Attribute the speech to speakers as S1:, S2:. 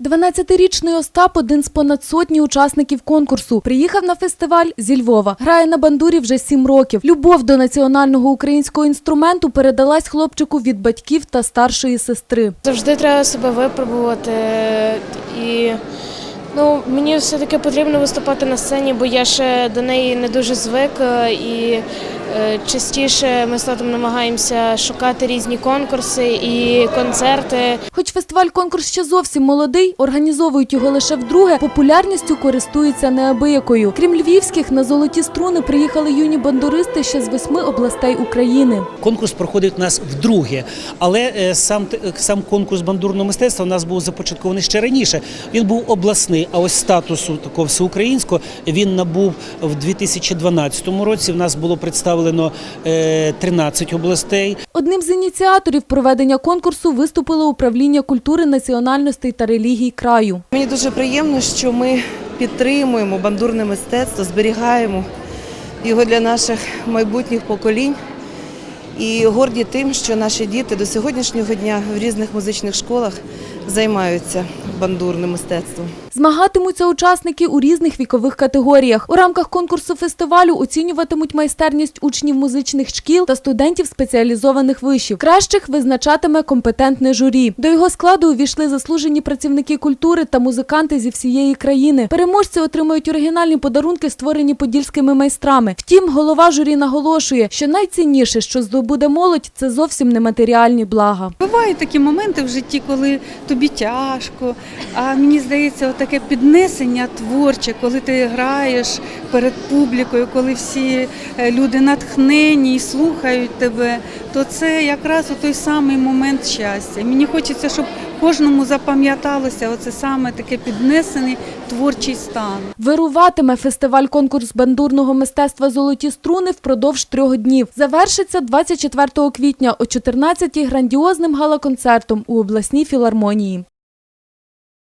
S1: 12-річний Остап – один з понад сотні учасників конкурсу. Приїхав на фестиваль зі Львова. Грає на бандурі вже сім років. Любов до національного українського інструменту передалась хлопчику від батьків та старшої сестри.
S2: Завжди треба себе випробувати. І ну, мені все-таки потрібно виступати на сцені, бо я ще до неї не дуже звик. І частіше ми з татом намагаємося шукати різні конкурси і концерти.
S1: Хоч фестиваль-конкурс ще зовсім молодий, організовують його лише вдруге, популярністю користуються неабиякою. Крім львівських, на золоті струни приїхали юні бандуристи ще з восьми областей України.
S3: Конкурс проходить у нас вдруге, але е, сам сам конкурс бандурного мистецтва у нас був започаткований ще раніше. Він був обласний, а ось статусу такого всеукраїнського він набув в 2012 році. В нас було представлено е, 13 областей.
S1: Одним з ініціаторів проведення конкурсу виступило управління культури, національностей та релігій краю.
S4: Мені дуже приємно, що ми підтримуємо бандурне мистецтво, зберігаємо його для наших майбутніх поколінь. І горді тим, що наші діти до сьогоднішнього дня в різних музичних школах займаються бандурним мистецтвом.
S1: Змагатимуться учасники у різних вікових категоріях. У рамках конкурсу фестивалю оцінюватимуть майстерність учнів музичних шкіл та студентів спеціалізованих вишів. Кращих визначатиме компетентне журі. До його складу увійшли заслужені працівники культури та музиканти зі всієї країни. Переможці отримають оригінальні подарунки, створені подільськими майстрами. Втім, голова журі наголошує, що найцінніше, що здобуде молодь, це зовсім не матеріальні блага.
S5: Бувають такі моменти в житті, коли тобі тяжко. А мені здається, таке піднесення творче, коли ти граєш перед публікою, коли всі е, люди натхнені і слухають тебе, то це якраз той самий момент щастя. Мені хочеться, щоб кожному запам'яталося оце саме таке піднесений творчий стан.
S1: Вируватиме фестиваль-конкурс бандурного мистецтва Золоті струни впродовж трьох днів. Завершиться 24 квітня о 14-й грандіозним гала-концертом у обласній філармонії.